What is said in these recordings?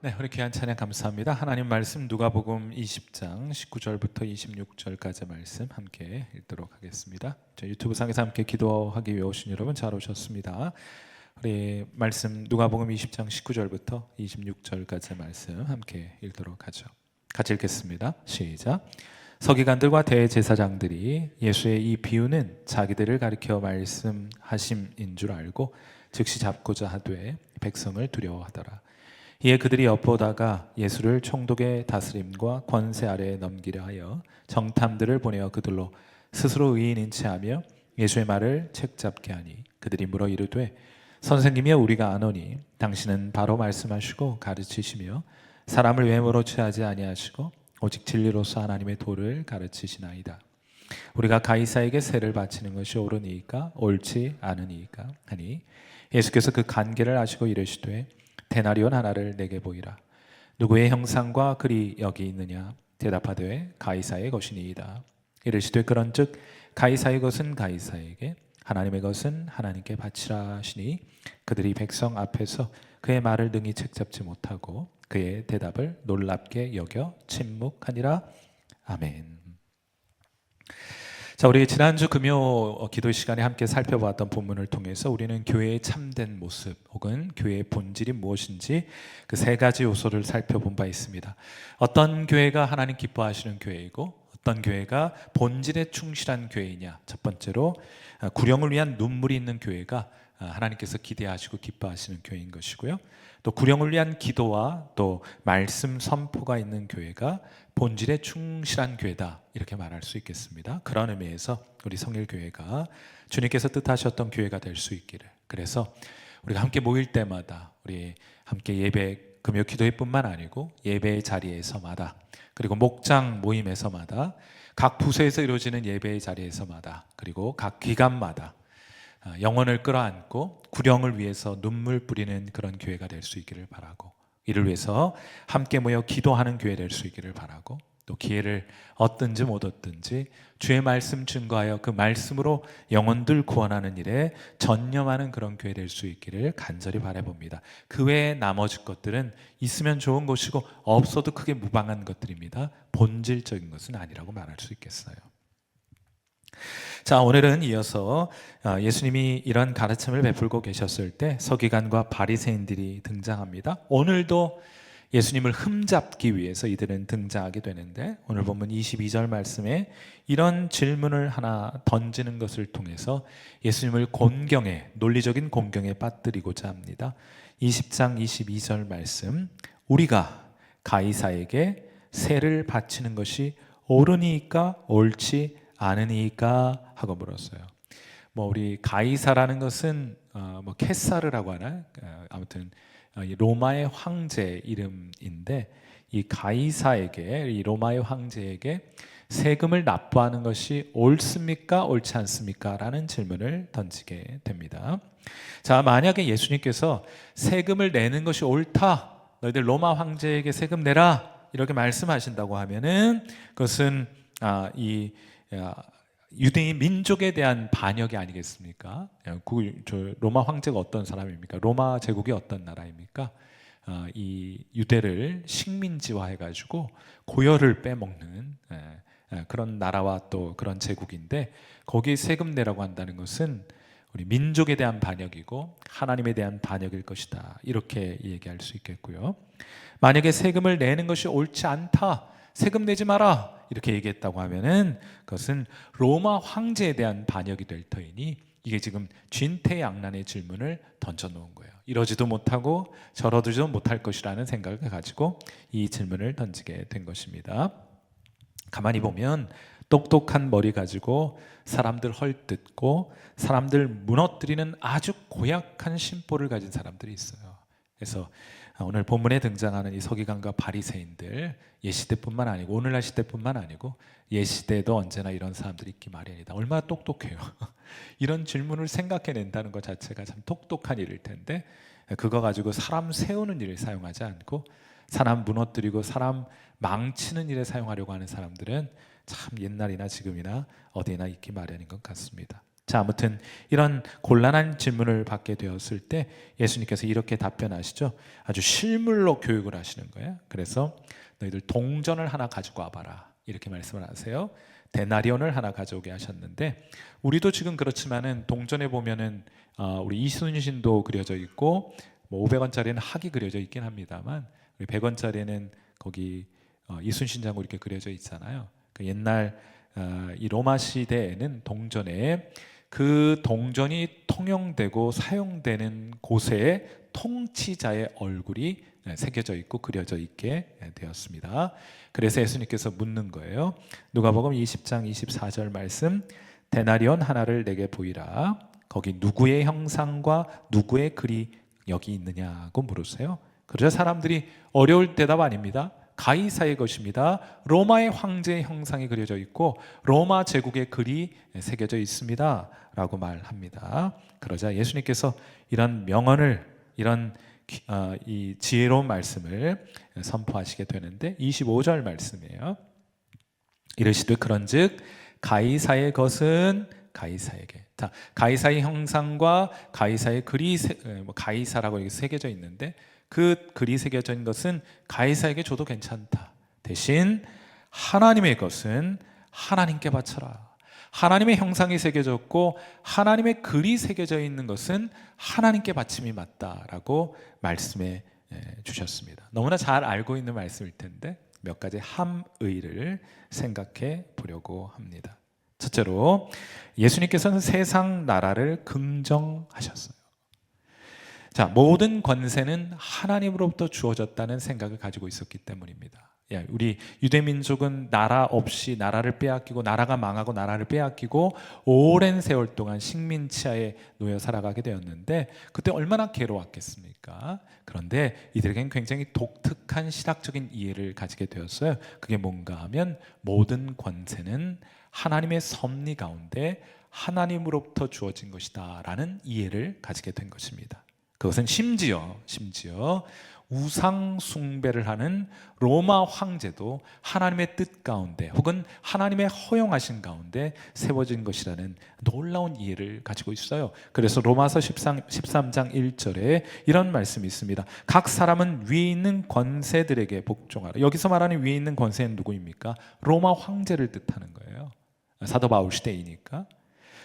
네, 우리 귀한 찬양 감사합니다. 하나님 말씀 누가복음 20장 19절부터 26절까지 말씀 함께 읽도록 하겠습니다. 저 유튜브 상에서 함께 기도하기 위해 오신 여러분 잘 오셨습니다. 우리 말씀 누가복음 20장 19절부터 26절까지 말씀 함께 읽도록 하죠. 같이 읽겠습니다. 시작. 서기관들과 대제사장들이 예수의 이 비유는 자기들을 가리켜 말씀하심인 줄 알고 즉시 잡고자 하되 백성을 두려워하더라. 이에 그들이 엿보다가 예수를 총독의 다스림과 권세 아래에 넘기려 하여 정탐들을 보내어 그들로 스스로 의인인 체하며 예수의 말을 책잡게 하니 그들이 물어 이르되 선생님이여 우리가 아노니 당신은 바로 말씀하시고 가르치시며 사람을 외모로 취하지 아니하시고 오직 진리로서 하나님의 도를 가르치시나이다. 우리가 가이사에게 세를 바치는 것이 옳으니까 옳지 않으니까 하니 예수께서 그 간계를 아시고 이르시되 데나리온 하나를 내게 보이라. 누구의 형상과 글이 여기 있느냐? 대답하되 가이사의 것이니이다. 이르시되 그런즉 가이사의 것은 가이사에게 하나님의 것은 하나님께 바치라 하시니 그들이 백성 앞에서 그의 말을 능히 책잡지 못하고 그의 대답을 놀랍게 여겨 침묵하니라. 아멘. 자, 우리 지난주 금요 기도 시간에 함께 살펴보았던 본문을 통해서 우리는 교회의 참된 모습 혹은 교회의 본질이 무엇인지 그 세 가지 요소를 살펴본 바 있습니다. 어떤 교회가 하나님 기뻐하시는 교회이고 어떤 교회가 본질에 충실한 교회이냐. 첫 번째로 구령을 위한 눈물이 있는 교회가 하나님께서 기대하시고 기뻐하시는 교회인 것이고요. 또 구령을 위한 기도와 또 말씀 선포가 있는 교회가 본질에 충실한 교회다 이렇게 말할 수 있겠습니다. 그런 의미에서 우리 성일 교회가 주님께서 뜻하셨던 교회가 될 수 있기를. 그래서 우리가 함께 모일 때마다 우리 함께 예배 금요 기도회뿐만 아니고 예배의 자리에서마다 그리고 목장 모임에서마다 각 부서에서 이루어지는 예배의 자리에서마다 그리고 각 기관마다 영혼을 끌어안고 구령을 위해서 눈물 뿌리는 그런 교회가 될 수 있기를 바라고 이를 위해서 함께 모여 기도하는 교회 될 수 있기를 바라고 또 기회를 얻든지 못 얻든지 주의 말씀 증거하여 그 말씀으로 영혼들 구원하는 일에 전념하는 그런 교회 될 수 있기를 간절히 바라봅니다. 그 외에 나머지 것들은 있으면 좋은 것이고 없어도 크게 무방한 것들입니다. 본질적인 것은 아니라고 말할 수 있겠어요. 자, 오늘은 이어서 아, 예수님이 이런 가르침을 베풀고 계셨을 때 서기관과 바리새인들이 등장합니다. 오늘도 예수님을 흠잡기 위해서 이들은 등장하게 되는데 오늘 보면 22절 말씀에 이런 질문을 하나 던지는 것을 통해서 예수님을 곤경에 논리적인 공경에 빠뜨리고자 합니다. 20장 22절 말씀 우리가 가이사에게 세를 바치는 것이 옳으니까 옳지 않으니까 하고 물었어요. 뭐 우리 가이사라는 것은 어, 뭐 케사르라고 하나 어, 아무튼 어, 로마의 황제 이름인데 이 가이사에게 이 로마의 황제에게 세금을 납부하는 것이 옳습니까 옳지 않습니까?라는 질문을 던지게 됩니다. 자 만약에 예수님께서 세금을 내는 것이 옳다 너희들 로마 황제에게 세금 내라 이렇게 말씀하신다고 하면은 그것은 아, 이 유대인 민족에 대한 반역이 아니겠습니까? 그 로마 황제가 어떤 사람입니까? 로마 제국이 어떤 나라입니까? 아, 이 유대를 식민지화해 가지고 고열을 빼먹는 그런 나라와 또 그런 제국인데 거기에 세금 내라고 한다는 것은 우리 민족에 대한 반역이고 하나님에 대한 반역일 것이다. 이렇게 얘기할 수 있겠고요. 만약에 세금을 내는 것이 옳지 않다. 세금 내지 마라. 이렇게 얘기했다고 하면은 그것은 로마 황제에 대한 반역이 될 터이니 이게 지금 진퇴양난의 질문을 던져 놓은 거예요. 이러지도 못하고 저러지도 못할 것이라는 생각을 가지고 이 질문을 던지게 된 것입니다. 가만히 보면 똑똑한 머리 가지고 사람들 헐뜯고 사람들 무너뜨리는 아주 고약한 심보를 가진 사람들이 있어요. 그래서 아, 오늘 본문에 등장하는 이 서기관과 바리새인들 예시대뿐만 아니고 오늘날 시대뿐만 아니고 예시대도 언제나 이런 사람들이 있기 마련이다. 얼마나 똑똑해요. 이런 질문을 생각해낸다는 것 자체가 참 똑똑한 일일 텐데 그거 가지고 사람 세우는 일에 사용하지 않고 사람 무너뜨리고 사람 망치는 일에 사용하려고 하는 사람들은 참 옛날이나 지금이나 어디나 있기 마련인 것 같습니다. 자, 아무튼 이런 곤란한 질문을 받게 되었을 때 예수님께서 이렇게 답변하시죠. 아주 실물로 교육을 하시는 거예요. 그래서 너희들 동전을 하나 가지고 와봐라. 이렇게 말씀을 하세요. 데나리온을 하나 가져오게 하셨는데 우리도 지금 그렇지만은 동전에 보면은 어, 우리 이순신도 그려져 있고 뭐 500원짜리는 학이 그려져 있긴 합니다만 우리 100원짜리는 거기 어, 이순신 장군 이렇게 그려져 있잖아요. 그 옛날 어, 이 로마 시대에는 동전에 그 동전이 통용되고 사용되는 곳에 통치자의 얼굴이 네, 새겨져 있고 그려져 있게 네, 되었습니다. 그래서 예수님께서 묻는 거예요. 누가복음 20장 24절 말씀 데나리온 하나를 내게 보이라. 거기 누구의 형상과 누구의 글이 여기 있느냐고 물으세요. 그러자 사람들이 어려울 대답 아닙니다. 가이사의 것입니다. 로마의 황제의 형상이 그려져 있고 로마 제국의 글이 새겨져 있습니다. 라고 말합니다. 그러자 예수님께서 이런 명언을 이런 어, 이 지혜로운 말씀을 선포하시게 되는데 25절 말씀이에요. 이르시되 그런즉 가이사의 것은 가이사에게. 자, 가이사의 형상과 가이사의 글이 세, 뭐 가이사라고 여기 새겨져 있는데 그 글이 새겨져 것은 가이사에게 줘도 괜찮다. 대신 하나님의 것은 하나님께 바쳐라. 하나님의 형상이 새겨졌고 하나님의 글이 새겨져 있는 것은 하나님께 바침이 맞다라고 말씀해 주셨습니다. 너무나 잘 알고 있는 말씀일 텐데 몇 가지 함의를 생각해 보려고 합니다. 첫째로 예수님께서는 세상 나라를 긍정하셨어요. 자, 모든 권세는 하나님으로부터 주어졌다는 생각을 가지고 있었기 때문입니다. 예, 우리 유대 민족은 나라 없이 나라를 빼앗기고 나라가 망하고 나라를 빼앗기고 오랜 세월 동안 식민 치하에 놓여 살아가게 되었는데 그때 얼마나 괴로웠겠습니까? 그런데 이들에겐 굉장히 독특한 신학적인 이해를 가지게 되었어요. 그게 뭔가 하면 모든 권세는 하나님의 섭리 가운데 하나님으로부터 주어진 것이다라는 이해를 가지게 된 것입니다. 그것은 심지어 심지어 우상 숭배를 하는 로마 황제도 하나님의 뜻 가운데 혹은 하나님의 허용하신 가운데 세워진 것이라는 놀라운 이해를 가지고 있어요. 그래서 로마서 13, 13장 1절에 이런 말씀이 있습니다. 각 사람은 위에 있는 권세들에게 복종하라. 여기서 말하는 위에 있는 권세는 누구입니까? 로마 황제를 뜻하는 거예요. 사도 바울 시대이니까.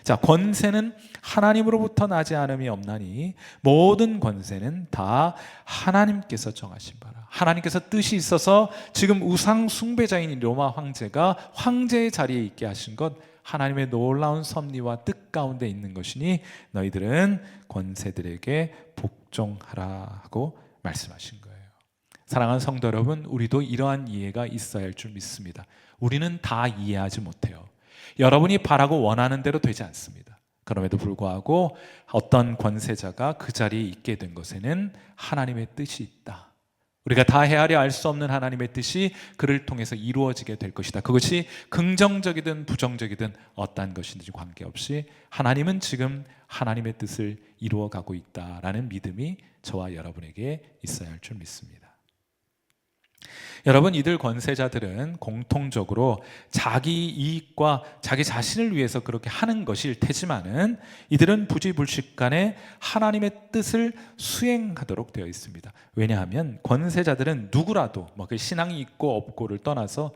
자, 권세는 하나님으로부터 나지 않음이 없나니 모든 권세는 다 하나님께서 정하신 바라. 하나님께서 뜻이 있어서 지금 우상 숭배자인 로마 황제가 황제의 자리에 있게 하신 것 하나님의 놀라운 섭리와 뜻 가운데 있는 것이니 너희들은 권세들에게 복종하라 하고 말씀하신 거예요. 사랑하는 성도 여러분, 우리도 이러한 이해가 있어야 할 줄 믿습니다. 우리는 다 이해하지 못해요. 여러분이 바라고 원하는 대로 되지 않습니다. 그럼에도 불구하고 어떤 권세자가 그 자리에 있게 된 것에는 하나님의 뜻이 있다. 우리가 다 헤아려 알 수 없는 하나님의 뜻이 그를 통해서 이루어지게 될 것이다. 그것이 긍정적이든 부정적이든 어떠한 것이든지 관계없이 하나님은 지금 하나님의 뜻을 이루어 가고 있다라는 믿음이 저와 여러분에게 있어야 할 줄 믿습니다. 여러분 이들 권세자들은 공통적으로 자기 이익과 자기 자신을 위해서 그렇게 하는 것일 테지만은 이들은 부지불식간에 하나님의 뜻을 수행하도록 되어 있습니다. 왜냐하면 권세자들은 누구라도 뭐 그 신앙이 있고 없고를 떠나서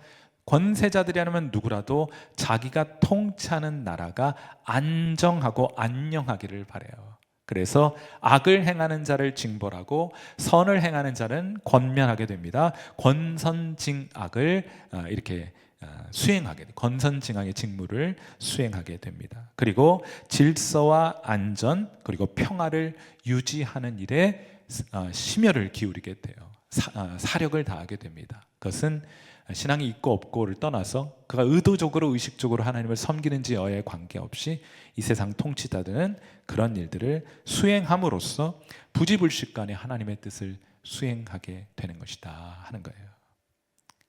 권세자들이라면 누구라도 자기가 통치하는 나라가 안정하고 안녕하기를 바래요. 그래서 악을 행하는 자를 징벌하고 선을 행하는 자는 권면하게 됩니다. 권선징악을 아, 이렇게 아, 수행하게 권선징악의 직무를 수행하게 됩니다. 그리고 질서와 안전 그리고 평화를 유지하는 일에 아, 심혈을 기울이게 돼요. 사 력을 다하게 됩니다. 그것은 신앙이 있고 없고를 떠나서 그가 의도적으로 의식적으로 하나님을 섬기는지 여에 관계없이 이 세상 통치자들은 그런 일들을 수행함으로써 부지불식간에 하나님의 뜻을 수행하게 되는 것이다 하는 거예요.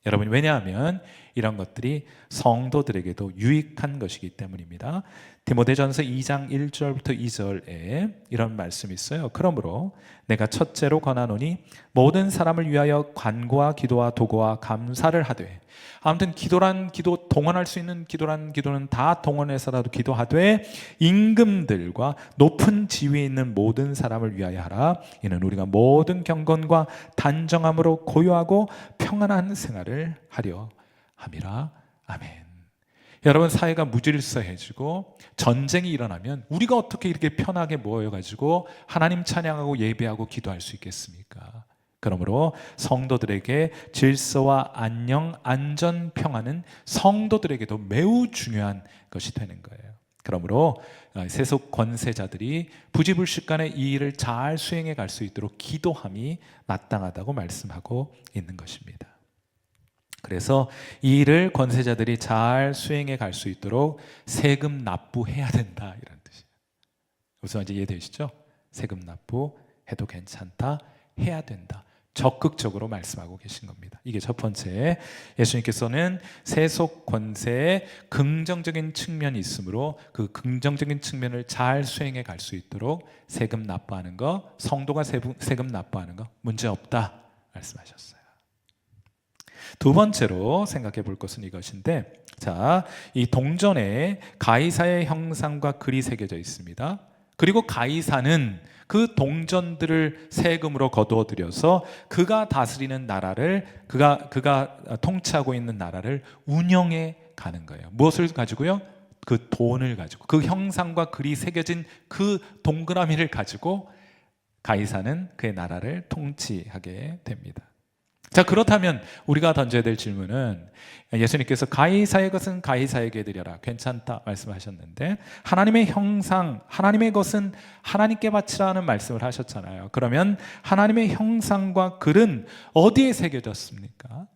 여러분 왜냐하면 이런 것들이 성도들에게도 유익한 것이기 때문입니다. 디모데전서 2장 1절부터 2절에 이런 말씀이 있어요. 그러므로 내가 첫째로 권하노니 모든 사람을 위하여 간구와 기도와 도구와 감사를 하되 아무튼 기도란 기도 동원할 수 있는 기도란 기도는 다 동원해서라도 기도하되 임금들과 높은 지위에 있는 모든 사람을 위하여 하라 이는 우리가 모든 경건과 단정함으로 고요하고 평안한 생활을 하려 함이라 아멘. 여러분 사회가 무질서해지고 전쟁이 일어나면 우리가 어떻게 이렇게 편하게 모여가지고 하나님 찬양하고 예배하고 기도할 수 있겠습니까? 그러므로 성도들에게 질서와 안녕, 안전, 평안은 성도들에게도 매우 중요한 것이 되는 거예요. 그러므로 어, 세속 권세자들이 부지불식간에 이 일을 잘 수행해 갈 수 있도록 기도함이 마땅하다고 말씀하고 있는 것입니다. 그래서 이 일을 권세자들이 잘 수행해 갈 수 있도록 세금 납부해야 된다 이런 뜻이에요. 무슨 말인지 이해되시죠? 세금 납부해도 괜찮다, 해야 된다. 적극적으로 말씀하고 계신 겁니다. 이게 첫 번째. 예수님께서는 세속 권세에 긍정적인 측면이 있으므로 그 긍정적인 측면을 잘 수행해 갈 수 있도록 세금 납부하는 거, 성도가 세금 납부하는 거 문제 없다 말씀하셨어요. 두 번째로 생각해 볼 것은 이것인데, 자, 이 동전에 가이사의 형상과 글이 새겨져 있습니다. 그리고 가이사는 그 동전들을 세금으로 거두어 들여서 그가 다스리는 나라를 그가 그가 통치하고 있는 나라를 운영해 가는 거예요. 무엇을 가지고요? 그 돈을 가지고 그 형상과 글이 새겨진 그 동그라미를 가지고 가이사는 그의 나라를 통치하게 됩니다. 자, 그렇다면 우리가 던져야 될 질문은 예수님께서 가이사의 것은 가이사에게 드려라. 괜찮다 말씀하셨는데 하나님의 형상, 하나님의 것은 하나님께 바치라는 말씀을 하셨잖아요. 그러면 하나님의 형상과 글은 어디에 새겨졌습니까?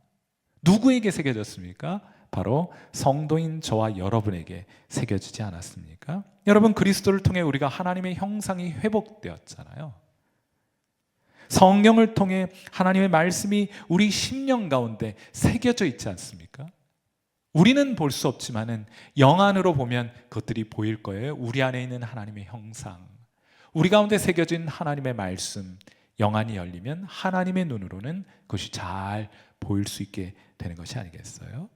누구에게 새겨졌습니까? 바로 성도인 저와 여러분에게 새겨지지 않았습니까? 여러분 그리스도를 통해 우리가 하나님의 형상이 회복되었잖아요. 성경을 통해 하나님의 말씀이 우리 심령 가운데 새겨져 있지 않습니까? 우리는 볼 수 없지만은 영안으로 보면 그것들이 보일 거예요. 우리 안에 있는 하나님의 형상, 우리 가운데 새겨진 하나님의 말씀, 영안이 열리면 하나님의 눈으로는 그것이 잘 보일 수 있게 되는 것이 아니겠어요?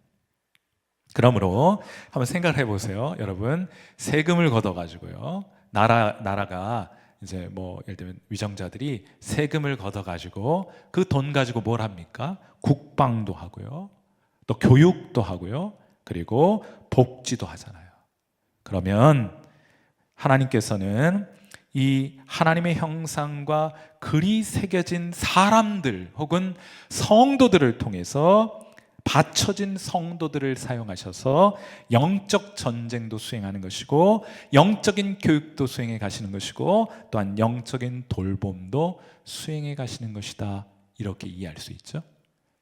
그러므로 한번 생각해 보세요. 여러분, 세금을 걷어 가지고요. 나라 나라가 이제 뭐 예를 들면 위정자들이 세금을 걷어 가지고 그 돈 가지고 뭘 합니까? 국방도 하고요. 또 교육도 하고요. 그리고 복지도 하잖아요. 그러면 하나님께서는 이 하나님의 형상과 글이 새겨진 사람들 혹은 성도들을 통해서 받쳐진 성도들을 사용하셔서 영적 전쟁도 수행하는 것이고 영적인 교육도 수행해 가시는 것이고 또한 영적인 돌봄도 수행해 가시는 것이다. 이렇게 이해할 수 있죠.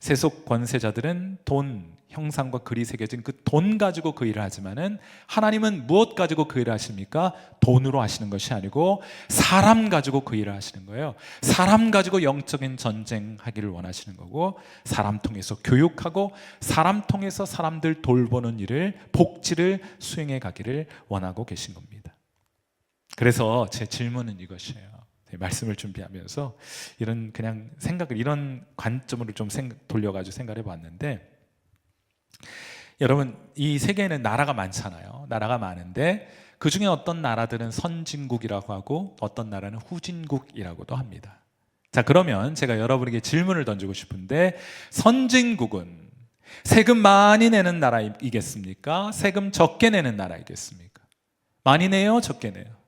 세속 권세자들은 돈, 형상과 글이 새겨진 그 돈 가지고 그 일을 하지만은 하나님은 무엇 가지고 그 일을 하십니까? 돈으로 하시는 것이 아니고 사람 가지고 그 일을 하시는 거예요. 사람 가지고 영적인 전쟁하기를 원하시는 거고 사람 통해서 교육하고 사람 통해서 사람들 돌보는 일을 복지를 수행해 가기를 원하고 계신 겁니다. 그래서 제 질문은 이것이에요. 네, 말씀을 준비하면서 이런 그냥 생각을 이런 관점으로 좀 생각, 돌려가지고 생각해 봤는데 여러분 이 세계에는 나라가 많잖아요. 나라가 많은데 그 중에 어떤 나라들은 선진국이라고 하고 어떤 나라는 후진국이라고도 합니다. 자 그러면 제가 여러분에게 질문을 던지고 싶은데 선진국은 세금 많이 내는 나라이겠습니까? 세금 적게 내는 나라이겠습니까? 많이 내요, 적게 내요?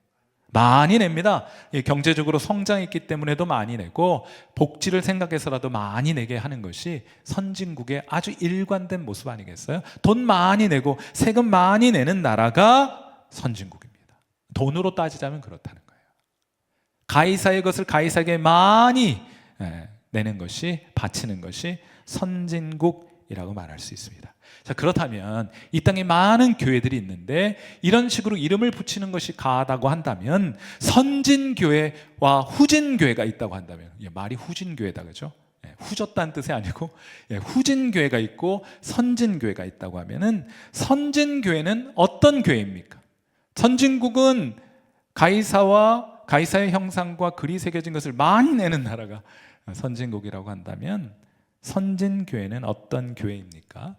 많이 냅니다. 경제적으로 성장했기 때문에도 많이 내고 복지를 생각해서라도 많이 내게 하는 것이 선진국의 아주 일관된 모습 아니겠어요? 돈 많이 내고 세금 많이 내는 나라가 선진국입니다. 돈으로 따지자면 그렇다는 거예요. 가이사의 것을 가이사에게 많이 예, 내는 것이 바치는 것이 선진국 이라고 말할 수 있습니다. 자, 그렇다면 이 땅에 많은 교회들이 있는데 이런 식으로 이름을 붙이는 것이 가하다고 한다면 선진교회와 후진교회가 있다고 한다면 예, 말이 후진교회다 그죠? 예, 후졌다는 뜻이 아니고 예, 후진교회가 있고 선진교회가 있다고 하면은 선진교회는 어떤 교회입니까? 선진국은 가이사와 가이사의 형상과 글이 새겨진 것을 많이 내는 나라가 선진국이라고 한다면 선진 교회는 어떤 교회입니까?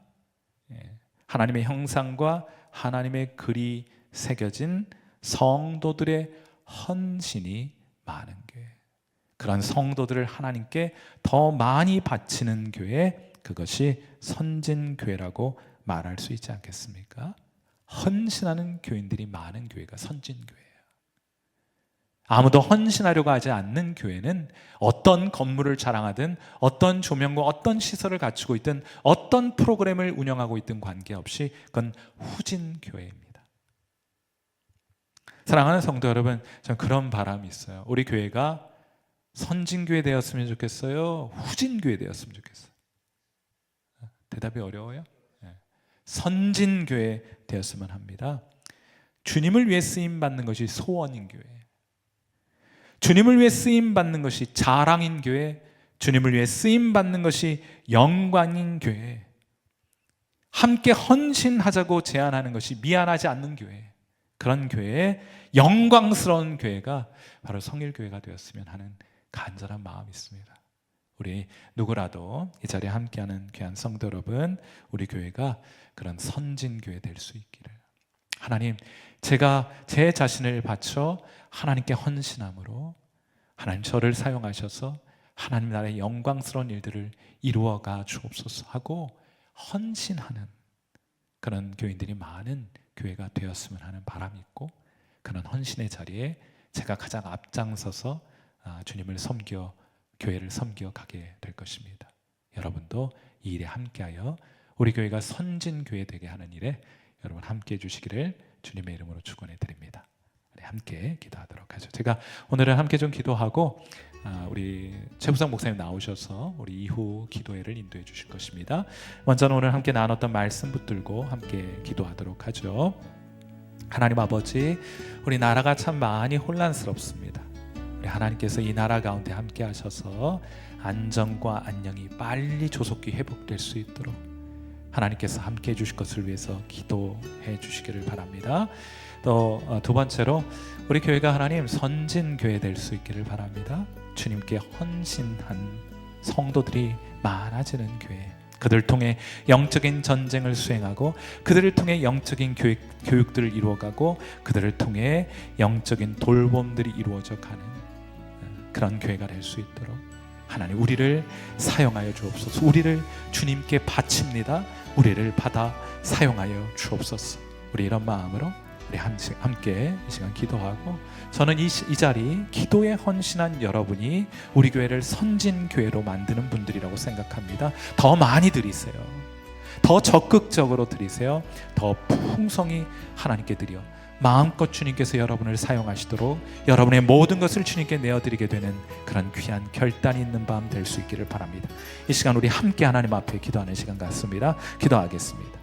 예, 하나님의 형상과 하나님의 글이 새겨진 성도들의 헌신이 많은 교회. 그런 성도들을 하나님께 더 많이 바치는 교회, 그것이 선진 교회라고 말할 수 있지 않겠습니까? 헌신하는 교인들이 많은 교회가 선진 교회예요. 아무도 헌신하려고 하지 않는 교회는 어떤 건물을 자랑하든 어떤 조명과 어떤 시설을 갖추고 있든 어떤 프로그램을 운영하고 있든 관계없이 그건 후진 교회입니다. 사랑하는 성도 여러분, 전 그런 바람이 있어요. 우리 교회가 선진교회 되었으면 좋겠어요. 후진교회 되었으면 좋겠어요. 대답이 어려워요? 네. 선진교회 되었으면 합니다. 주님을 위해 쓰임 받는 것이 소원인 교회. 주님을 위해 쓰임 받는 것이 자랑인 교회, 주님을 위해 쓰임 받는 것이 영광인 교회. 함께 헌신하자고 제안하는 것이 미안하지 않는 교회. 그런 교회에 영광스러운 교회가 바로 성일교회가 되었으면 하는 간절한 마음이 있습니다. 우리 누구라도 이 자리에 함께하는 귀한 성도 여러분, 우리 교회가 그런 선진교회 될 수 있기를. 하나님, 제가 제 자신을 바쳐 하나님께 헌신함으로 하나님 저를 사용하셔서 하나님 나라의 영광스러운 일들을 이루어가 주옵소서 하고 헌신하는 그런 교인들이 많은 교회가 되었으면 하는 바람이 있고 그런 헌신의 자리에 제가 가장 앞장서서 아, 주님을 섬겨 교회를 섬겨 가게 될 것입니다. 여러분도 이 일에 함께하여 우리 교회가 선진 교회 되게 하는 일에 여러분 함께 해 주시기를 주님의 이름으로 축원해 드립니다. 함께 기도하도록 하죠. 제가 오늘은 함께 좀 기도하고 아, 우리 최부상 목사님 나오셔서 우리 이후 기도회를 인도해 주실 것입니다. 먼저는 오늘 함께 나눴던 말씀 붙들고 함께 기도하도록 하죠. 하나님 아버지, 우리 나라가 참 많이 혼란스럽습니다. 우리 하나님께서 이 나라 가운데 함께 하셔서 안정과 안녕이 빨리 조속히 회복될 수 있도록 하나님께서 함께 해주실 것을 위해서 기도해 주시기를 바랍니다. 또 두 번째로 우리 교회가 하나님 선진 교회 될 수 있기를 바랍니다. 주님께 헌신한 성도들이 많아지는 교회. 그들 통해 영적인 전쟁을 수행하고 그들을 통해 영적인 교육, 교육들을 이루어가고 그들을 통해 영적인 돌봄들이 이루어져 가는 그런 교회가 될 수 있도록 하나님 우리를 사용하여 주옵소서. 우리를 주님께 바칩니다. 우리를 받아 사용하여 주옵소서. 우리 이런 마음으로 우리 함께 이 시간 기도하고 저는 이, 이 자리 기도에 헌신한 여러분이 우리 교회를 선진 교회로 만드는 분들이라고 생각합니다. 더 많이 드리세요. 더 적극적으로 드리세요. 더 풍성히 하나님께 드려 마음껏 주님께서 여러분을 사용하시도록 여러분의 모든 것을 주님께 내어드리게 되는 그런 귀한 결단이 있는 밤 될 수 있기를 바랍니다. 이 시간 우리 함께 하나님 앞에 기도하는 시간 같습니다. 기도하겠습니다.